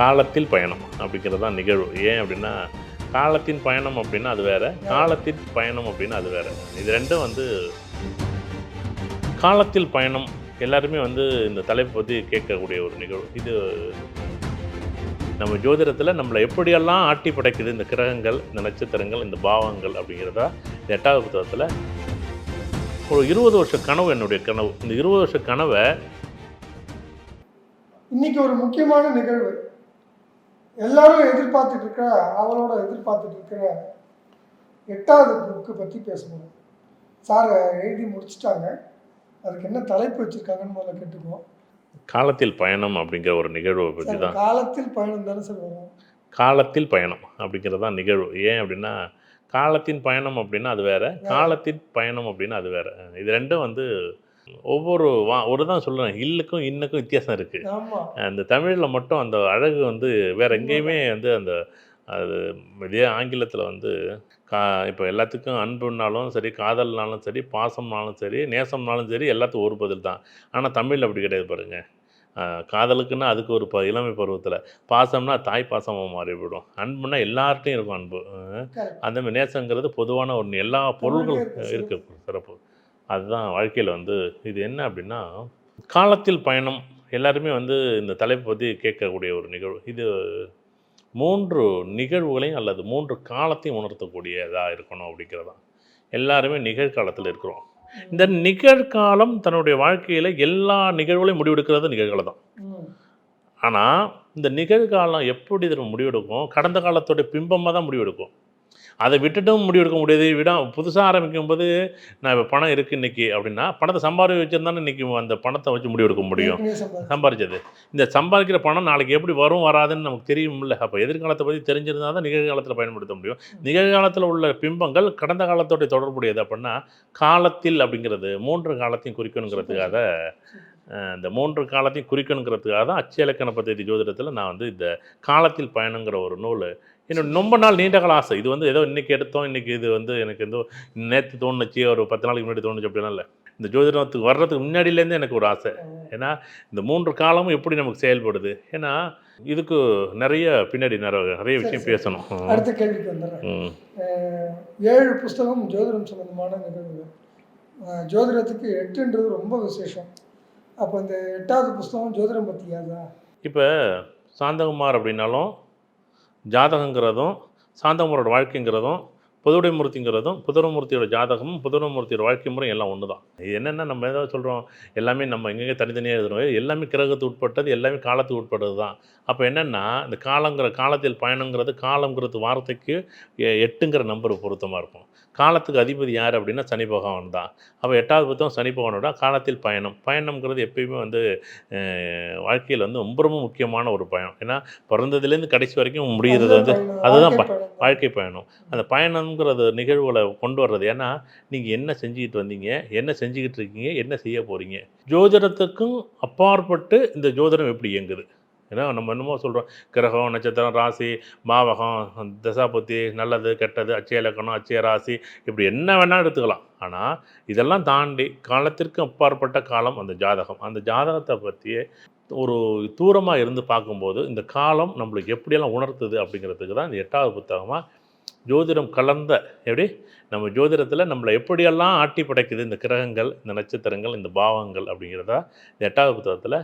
காலத்தில் பயணம் அப்படிங்கிறது தான் நிகழ்வு. ஏன் அப்படின்னா காலத்தின் பயணம் அப்படின்னா அது வேறு காலத்தின் பயணம் அப்படின்னா அது வேறு. இது ரெண்டும் வந்து காலத்தில் பயணம் எல்லாருமே வந்து இந்த தலைப்பை பற்றி கேட்கக்கூடிய ஒரு நிகழ்வு. இது நம்ம ஜோதிடத்தில் நம்மளை எப்படியெல்லாம் ஆட்டி படைக்குது இந்த கிரகங்கள் இந்த நட்சத்திரங்கள் இந்த பாவங்கள் அப்படிங்கிறதா இந்த எட்டாவது புத்தகத்தில் ஒரு இருபது வருஷ கனவு என்னுடைய கனவு. இந்த இருபது வருஷ கனவை இன்னைக்கு ஒரு முக்கியமான நிகழ்வு. எல்லாரும் எதிர்பார்த்துட்டு இருக்கிற அவளோட எதிர்பார்த்துட்டு இருக்கிற எட்டாவது புக்கு பற்றி பேசணும் சார் எழுதி முடிச்சிட்டாங்க. அதுக்கு என்ன தலைப்பு வச்சிருக்காங்கன்னு முதல்ல கேட்டுக்குவோம். காலத்தில் பயணம் அப்படிங்கிற ஒரு நிகழ்வை பற்றி தான். காலத்தில் பயணம் தானே சார் வரும்? காலத்தில் பயணம் அப்படிங்கிறது தான் நிகழ்வு. ஏன் அப்படின்னா காலத்தின் பயணம் அப்படின்னா அது வேற. காலத்தின் பயணம் அப்படின்னா அது வேற. இது ரெண்டும் வந்து ஒவ்வொரு வா ஒரு தான் சொல்கிறேன் இல்லுக்கும் இன்னுக்கும் வித்தியாசம் இருக்குது அந்த தமிழில் மட்டும் அந்த அழகு வந்து வேற எங்கேயுமே வந்து அந்த அது இதே ஆங்கிலத்தில் வந்து கா இப்போ எல்லாத்துக்கும் அன்புனாலும் சரி காதல்னாலும் சரி பாசம்னாலும் சரி நேசம்னாலும் சரி எல்லாத்துக்கும் ஒரு பதில் தான். ஆனால் தமிழில் அப்படி கிடையாது பாருங்க. ஆஹ் காதலுக்குன்னா அதுக்கு ஒரு ப இளமை பருவத்தில். பாசம்னா தாய் பாசமாக மாறிவிடும் அன்புனா எல்லார்ட்டையும் இருக்கும் அன்பு. அந்த மாதிரி நேசங்கிறது பொதுவான ஒரு எல்லா பொருள்களும் இருக்கு, இருக்கு சிறப்பு. அதுதான் வாழ்க்கையில் வந்து இது என்ன அப்படின்னா காலத்தில் பயணம். எல்லாருமே வந்து இந்த தலைப்பை பற்றி கேட்கக்கூடிய ஒரு நிகழ்வு. இது மூன்று நிகழ்வுகளையும் அல்லது மூன்று காலத்தையும் உணர்த்தக்கூடியதாக இருக்கணும் அப்படிங்கிறது தான் எல்லாருமே நிகழ்காலத்தில் இருக்கிறோம். இந்த நிகழ்காலம் தன்னுடைய வாழ்க்கையில் எல்லா நிகழ்வுகளையும் முடிவெடுக்கிறது நிகழ்காலம் தான். ஆனால் இந்த நிகழ்காலம் எப்படி இதில் முடிவெடுக்கும் கடந்த காலத்தோட பிம்பமாக தான் முடிவெடுக்கும் அதை விட்டுட்டும் முடிவெடுக்க முடியாது. விட புதுசாக ஆரம்பிக்கும் போது நான் இப்போ பணம் இருக்குது இன்னைக்கு அப்படின்னா பணத்தை சம்பாதி வச்சிருந்தானே இன்னைக்கு அந்த பணத்தை வச்சு முடிவெடுக்க முடியும். சம்பாதிச்சது இந்த சம்பாதிக்கிற பணம் நாளைக்கு எப்படி வரும் வராதுன்னு நமக்கு தெரியும்ல. அப்போ எதிர்காலத்தை பற்றி தெரிஞ்சிருந்தால் தான் நிகழ்காலத்தில் பயன்படுத்த முடியும். நிகழ்காலத்தில் உள்ள பிம்பங்கள் கடந்த காலத்தோட தொடர்புடையது அப்படின்னா காலத்தில் அப்படிங்கிறது மூன்று காலத்தையும் குறிக்கணுங்கிறதுக்காக இந்த மூன்று காலத்தையும் குறிக்கணுங்கிறதுக்காக தான் அச்சு இலக்கண பദ്ധதி ஜோதிடத்தில் நான் வந்து இந்த காலத்தில் பயணங்கிற ஒரு நூல் என்னோட ரொம்ப நாள் நீண்ட கால ஆசை. இது வந்து ஏதோ இன்னைக்கு எடுத்தோம் இன்னைக்கு இது வந்து எனக்கு ஏதோ நேற்று தோணுச்சு ஒரு பத்து நாளைக்கு முன்னாடி தோணுச்சு அப்படிலாம் இல்லை. இந்த ஜோதிடத்துக்கு வர்றதுக்கு முன்னாடியிலேருந்தே எனக்கு ஒரு ஆசை. ஏன்னா இந்த மூன்று காலமும் எப்படி நமக்கு செயல்படுது? ஏன்னா இதுக்கு நிறைய பின்னாடி நிறைய நிறைய விஷயம். பேசணும். அடுத்த கேள்விக்கு வந்துடுறேன். ஏழு புஸ்தகம் ஜோதிடம் சம்பந்தமான நிகழ்வுகள். ஜோதிடத்துக்கு எட்டுன்றது ரொம்ப விசேஷம். அப்போ இந்த எட்டாவது புஸ்தகம் ஜோதிடம் பற்றியாதா இப்போ சாந்தகுமார் அப்படின்னாலும் ஜாதகங்கிறதும் சாந்தகுமாரோட வாழ்க்கைங்கிறதும் புதுவுடைமூர்த்திங்கிறதும் புதுரமூர்த்தியோட ஜாதகமும் புதுரமூர்த்தியோட வாழ்க்கை முறையும் எல்லாம் ஒன்று தான் இது என்னென்னா நம்ம ஏதாவது சொல்கிறோம் எல்லாமே நம்ம எங்கெங்கே தனித்தனியாக எழுதுறோம் எல்லாமே கிரகத்துக்கு உட்பட்டது எல்லாமே காலத்துக்கு உட்பட்டது தான் அப்போ என்னென்னா இந்த காலங்கிற காலத்தில் பயணங்கிறது காலங்கிறது வார்த்தைக்கு எ- எட்டுங்கிற நம்பர் பொருத்தமாக இருக்கும். காலத்துக்கு அதிபதி யார் அப்படின்னா சனி பகவான் தான். அப்போ எட்டாவது புத்தகம் சனி பகவானோட காலத்தில் பயணம். பயணம்ங்கிறது எப்பயுமே வந்து வாழ்க்கையில் வந்து ரொம்ப ரொம்ப முக்கியமான ஒரு பயணம். ஏன்னா பிறந்ததுலேருந்து கடைசி வரைக்கும் முடிகிறது வந்து அதுதான் ப- வாழ்க்கை பயணம். அந்த பயணம்ங்கிறது நிகழ்வுகளை கொண்டு வர்றது. ஏன்னா நீங்கள் என்ன செஞ்சுக்கிட்டு வந்தீங்க என்ன செஞ்சுக்கிட்டு இருக்கீங்க என்ன செய்ய போகிறீங்க ஜோதிடத்துக்கும் அப்பாற்பட்டு இந்த ஜோதிடம் எப்படி இயங்குது? ஏன்னா நம்ம என்னமோ சொல்கிறோம் கிரகம் நட்சத்திரம் ராசி மாவகம் தசாபுத்தி நல்லது கெட்டது அச்சய இலக்கணம் அச்சய ராசி இப்படி என்ன வேணால் எடுத்துக்கலாம். ஆனால் இதெல்லாம் தாண்டி காலத்திற்கு அப்பாற்பட்ட காலம் அந்த ஜாதகம். அந்த ஜாதகத்தை பற்றியே ஒரு தூரமாக இருந்து பார்க்கும்போது இந்த காலம் நம்மளுக்கு எப்படியெல்லாம் உணர்த்துது அப்படிங்கிறதுக்கு தான் இந்த எட்டாவது புத்தகமாக ஜோதிடம் கலந்த எப்படி? நம்ம ஜோதிடத்தில் நம்மளை எப்படியெல்லாம் ஆட்டி படைக்குது இந்த கிரகங்கள் இந்த நட்சத்திரங்கள் இந்த பாவங்கள் அப்படிங்கிறதா இந்த எட்டாவது புத்தகத்தில்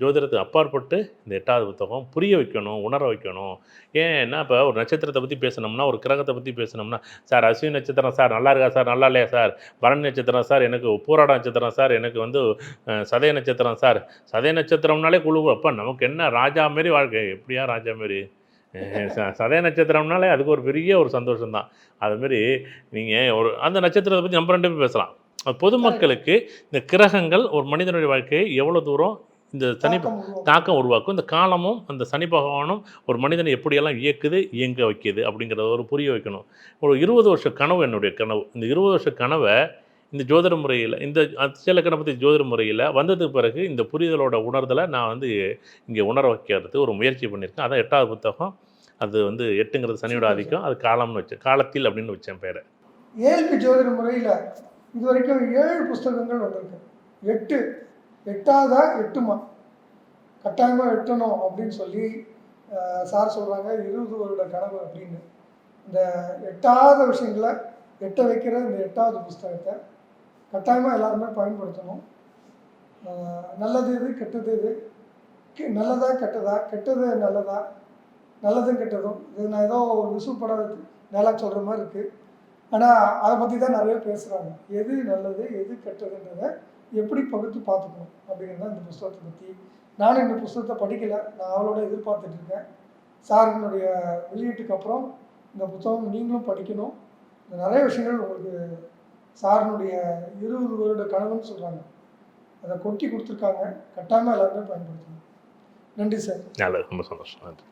ஜோதிடத்துக்கு அப்பாற்பட்டு இந்த எட்டாவது புத்தகம் புரிய வைக்கணும் உணர வைக்கணும். ஏன்னா இப்போ ஒரு நட்சத்திரத்தை பற்றி பேசணும்னா ஒரு கிரகத்தை பற்றி பேசணும்னா சார் அஸ்வினி நட்சத்திரம் சார் நல்லா இருக்கா சார் நல்லா இல்லையா சார்? பரணி நட்சத்திரம் சார் எனக்கு பூராட நட்சத்திரம் சார் எனக்கு வந்து சதய நட்சத்திரம் சார். சதய நட்சத்திரம்னாலே குழு அப்போ நமக்கு என்ன? ராஜா மாரி வாழ்க்கை. எப்படியா ராஜா மாரி? சதய நட்சத்திரம்னாலே அதுக்கு ஒரு பெரிய ஒரு சந்தோஷம் தான் அதுமாரி நீங்கள் ஒரு அந்த நட்சத்திரத்தை பற்றி நம்ம ரெண்டு பேரும் பேசலாம். பொதுமக்களுக்கு இந்த கிரகங்கள் ஒரு மனிதனுடைய வாழ்க்கையை எவ்வளோ தூரம் இந்த சனி தாக்கம் உருவாக்கும். இந்த காலமும் அந்த சனி பகவானும் ஒரு மனிதனை எப்படியெல்லாம் இயக்குது இயங்க வைக்குது அப்படிங்கிறத ஒரு புரிய வைக்கணும். ஒரு இருபது வருஷ கனவு என்னுடைய கனவு. இந்த இருபது வருஷ கனவை இந்த ஜோதிட முறையில் இந்த அச்சல கணபதி ஜோதிட முறையில் வந்ததுக்கு பிறகு இந்த புரிதலோட உணர்தலை நான் வந்து இங்கே உணர வைக்கிறது ஒரு முயற்சி பண்ணியிருக்கேன். அதான் எட்டாவது புத்தகம். அது வந்து எட்டுங்கிறது சனியோட ஆதிக்கம். அது காலம்னு வச்சேன் காலத்தில் அப்படின்னு வச்சேன் பேரை. ஏழ்பி ஜோதிட முறையில் இது வரைக்கும் ஏழு புஸ்தகங்கள் வந்திருக்கு. எட்டு எட்டாவதா எட்டுமா? கட்டாயமாக எட்டணும் அப்படின்னு சொல்லி சார் சொல்கிறாங்க இருபது வருட கனவு அப்படின்னு. இந்த எட்டாத விஷயங்களை எட்ட வைக்கிற இந்த எட்டாவது புஸ்தகத்தை கட்டாயமாக எல்லாருமே பயன்படுத்தணும். நல்லது எது கெட்டது எது? கெ- நல்லதா கெட்டதா? கெட்டது நல்லதா? நல்லதும் கெட்டதும். இது நான் ஏதோ ஒரு விசு படம் டைலாக் சொல்கிற மாதிரி இருக்குது ஆனால் அதை பற்றி தான் நிறைய பேசுகிறாங்க எது நல்லது எது கெட்டதுன்றதை எப்படி பகுத்து பார்த்துக்கணும் அப்படிங்கிறது தான் இந்த புஸ்தகத்தை பற்றி நானும் இந்த புஸ்தகத்தை படிக்கலை. நான் அவளோட எதிர்பார்த்துட்டு இருக்கேன். சாரினுடைய வெளியீட்டுக்கு அப்புறம் இந்த புத்தகம் நீங்களும் படிக்கணும். நிறைய விஷயங்கள் உங்களுக்கு சாரினுடைய இருபது வருட கனவுன்னு சொல்கிறாங்க அதை கொட்டி கொடுத்துருக்காங்க. கட்டாமல் எல்லாருமே பயன்படுத்தணும். நன்றி சார். நல்லது. ரொம்ப சந்தோஷம். நன்றி.